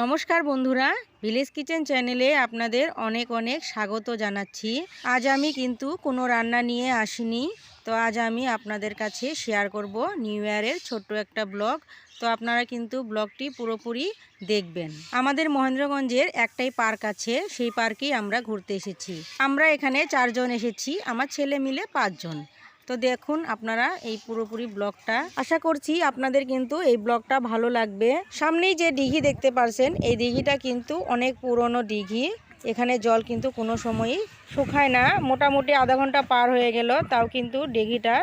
নমস্কার বন্ধুরা village kitchen চ্যানেলে আপনাদের অনেক অনেক স্বাগত জানাচ্ছি। আজ আমি কিন্তু কোনো রান্না নিয়ে আসিনি, তো আজ আমি আপনাদের কাছে শেয়ার করব নিউ ইয়ারের ছোট্ট একটা ব্লগ তো আপনারা কিন্তু ব্লগটি পুরোপুরি দেখবেন। আমাদের মহেন্দ্রগঞ্জের একটাই পার্ক আছে, সেই পার্কেই আমরা ঘুরতে এসেছি। আমরা এখানে চারজন এসেছি, আমার ছেলে মিলে পাঁচজন। তো দেখুন আপনারা এই পুরোপুরি ব্লকটা আশা করছি আপনাদের কিন্তু এই ব্লকটা ভালো লাগবে। সামনেই যে দিঘি দেখতে পারছেন, এই দিঘিটা কিন্তু অনেক পুরনো দিঘি। এখানে জল কিন্তু কোনো সময়ই শুকায় না। মোটামুটি আধা ঘণ্টা পার হয়ে গেল, তাও কিন্তু ডিঘিটা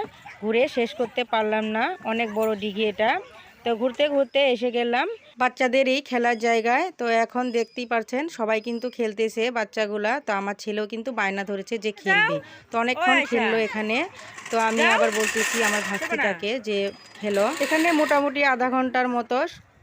ঘুরে শেষ করতে পারলাম না। অনেক বড় ডিঘি এটা। তো ঘুরতে ঘুরতে এসে গেলাম। বাচ্চাদের এই খেলার জায়গায়। তো এখন দেখতেই পারছেন সবাই কিন্তু খেলতেছে বাচ্চাগুলা। তো আমার ছেলেও কিন্তু বায়না ধরেছে যে খেলবে। তো অনেকক্ষণ খেললো এখানে। তো আমি আবার বলতেছি আমার ভাস্তিটাকে যে খেলো এখানে মোটামুটি আধা ঘণ্টার মতো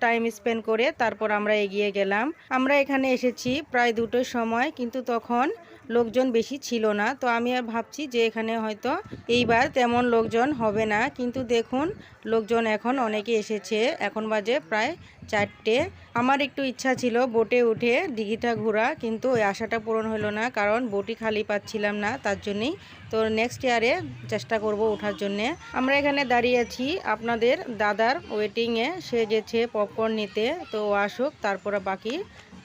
টাইম স্পেন্ড করে তারপর আমরা এগিয়ে গেলাম। আমরা এখানে এসেছি প্রায় দুটোর সময়। কিন্তু তখন লোকজন বেশি ছিল না। তো আমি আর ভাবছি যে এখানে হয়তো এইবার তেমন লোকজন হবে না। কিন্তু দেখুন, লোকজন এখন অনেকে এসেছে। এখন বাজে প্রায় চারটে। আমার একটু ইচ্ছা ছিল বোটে উঠে দিঘিটা ঘোরা, কিন্তু ওই আশাটা পূরণ হলো না, কারণ বোটই খালি পাচ্ছিলাম না, তার জন্যই। তো নেক্সট ইয়ারে চেষ্টা করব ওঠার জন্যে। আমরা এখানে দাঁড়িয়ে আছি আপনাদের দাদার ওয়েটিংয়ে সে গেছে পপকর্ন নিতে, তো আসুক, তারপরে বাকি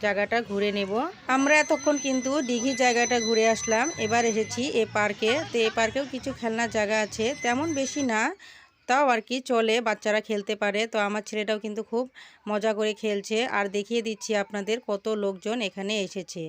জায়গাটা ঘুরে নেব। আমরা এতক্ষণ কিন্তু দিঘি জায়গাটা ঘুরে আসলাম। এবার এসেছি এ পার্কে। তো এ পার্কেও কিছু খেলনার জায়গা আছে। তেমন বেশি না, তাও আর কি চলে, বাচ্চারা খেলতে পারে। তো আমার ছেলেটাও কিন্তু খুব মজা করে খেলছে। আর দেখিয়ে দিচ্ছি আপনাদের কত লোকজন এখানে এসেছে।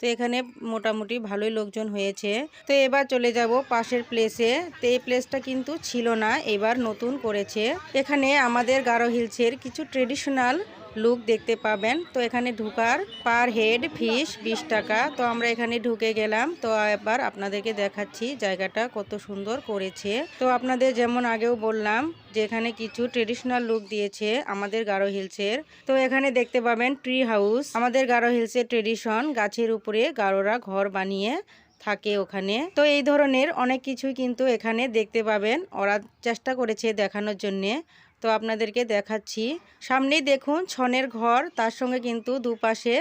তো এখানে মোটামুটি ভালোই লোকজন হয়েছে। তো এবার চলে যাব পাশের প্লেসে তো এই প্লেসটা কিন্তু ছিল না, এবার নতুন করেছে। এখানে আমাদের গারো হিলসের কিছু ট্রেডিশনাল লুক দেখতে পাবেন। তো এখানে ঢুকার পার হেড ফিস বিশ টাকা। তো আমরা এখানে ঢুকে গেলাম। তো এবার আপনাদেরকে দেখাচ্ছি জায়গাটা কত সুন্দর করেছে। তো আপনাদের যেমন আগেও বললাম যে এখানে কিছু ট্রেডিশনাল লুক দিয়েছে আমাদের গারো হিলসের তো এখানে দেখতে পাবেন ট্রি হাউস আমাদের গারো হিলসের ট্রেডিশন গাছের উপরে গারোরা ঘর বানিয়ে থাকে ওখানে। তো এই ধরনের অনেক কিছুই কিন্তু এখানে দেখতে পাবেন। ওরা চেষ্টা করেছে দেখানোর জন্যে। তো আপনাদেরকে দেখাচ্ছি। সামনেই দেখুন ছনের ঘর, তার সঙ্গে কিন্তু দুপাশে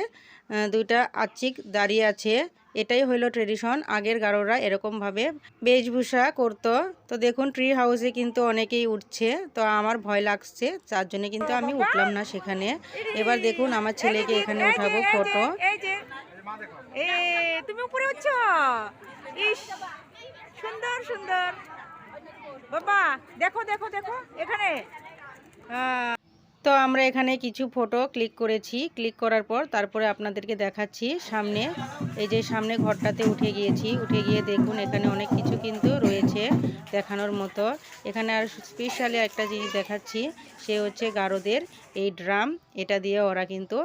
দুইটা আচিক দাঁড়িয়ে আছে। এটাই হইল ট্রেডিশন, আগের গারোরা এরকমভাবে বেশভূষা করতো। তো দেখুন ট্রি হাউসে কিন্তু অনেকেই উঠছে, তো আমার ভয় লাগছে যার জন্য কিন্তু আমি উঠলাম না সেখানে। এবার দেখুন আমার ছেলেকে এখানে উঠাবো ফটো। তুমি উপরে সুন্দর সুন্দর। বাবা, দেখো দেখো দেখো, এখানে। তো আমরা এখানে কিছু ফটো ক্লিক করেছি। ক্লিক করার পর তারপরে আপনাদেরকে দেখাচ্ছি সামনে। এই যে সামনে ঘরটাতে উঠে গিয়েছি। উঠে গিয়ে দেখুন, এখানে অনেক কিছু কিন্তু রয়েছে দেখানোর মতো। এখানে আর স্পেশালি একটা জিনিস দেখাচ্ছি, সে হচ্ছে গারোদের এই ড্রাম এটা দিয়ে ওরা কিন্তু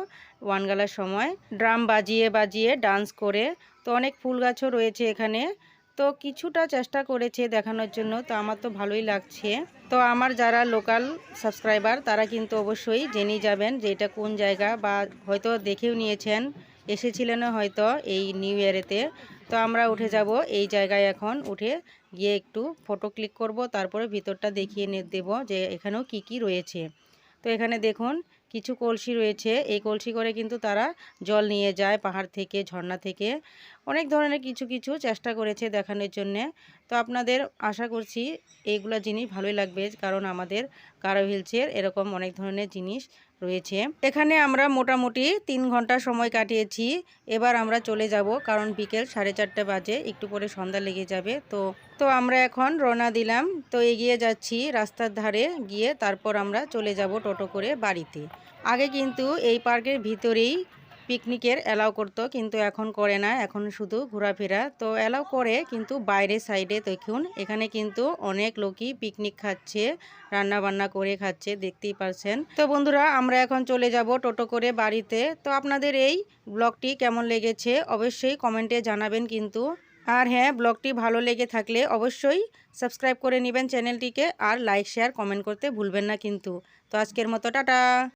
ওয়ানগালার সময় ড্রাম বাজিয়ে বাজিয়ে ডান্স করে। তো অনেক ফুল গাছও রয়েছে এখানে। তো কিছুটা চেষ্টা করেছে দেখানোর জন্য, তো আমার তো ভালোই লাগছে। তো আমার যারা লোকাল সাবস্ক্রাইবার তারা কিন্তু অবশ্যই জেনেই যাবেন যে এটা কোন জায়গা বা হয়তো দেখেও নিয়েছেন, এসেছিলেনও হয়তো এই নিউ ইয়ারেতে তো আমরা উঠে যাব এই জায়গায় এখন, উঠে গিয়ে একটু ফটো ক্লিক করব, তারপরে ভিতরটা দেখিয়ে দেব যে এখানেও কি কি রয়েছে। তো এখানে দেখুন কিছু কলসি রয়েছে। এই কলসি করে কিন্তু তারা জল নিয়ে যায় পাহাড় থেকে, ঝর্ণা থেকে। অনেক ধরনের কিছু কিছু চেষ্টা করেছে দেখানোর জন্যে। তো আপনাদের আশা করছি এইগুলো জিনিস ভালোই লাগবে, কারণ আমাদের কারও হিলসের এরকম অনেক ধরনের জিনিস রয়েছে। এখানে আমরা মোটামুটি তিন ঘণ্টা সময় কাটিয়েছি। এবার আমরা চলে যাব, কারণ বিকেল সাড়ে চারটে বাজে, একটু পরে সন্ধ্যা লেগে যাবে। তো তো আমরা এখন রওনা দিলাম। তো এগিয়ে যাচ্ছি রাস্তার ধারে গিয়ে তারপর আমরা চলে যাব টোটো করে বাড়িতে। আগে কিন্তু এই পার্কের ভিতরেই পিকনিকের অ্যালাউ করতো, কিন্তু এখন করে না, এখন শুধু ঘোরাফেরা। তো অ্যালাউ করে, কিন্তু বাইরে সাইডে দেখুন, এখানে কিন্তু অনেক লোকই পিকনিক খাচ্ছে রান্না বান্না করে খাচ্ছে, দেখতেই পারছেন। তো বন্ধুরা, আমরা এখন চলে যাব টোটো করে বাড়িতে। তো আপনাদের এই ব্লগটি কেমন লেগেছে অবশ্যই কমেন্টে জানাবেন কিন্তু। আর হ্যাঁ ব্লগটি ভালো লেগে থাকলে অবশ্যই সাবস্ক্রাইব করে নেবেন চ্যানেলটিকে, আর লাইক, শেয়ার, কমেন্ট করতে ভুলবেন না কিন্তু। তো আজকের মতো, টাটা!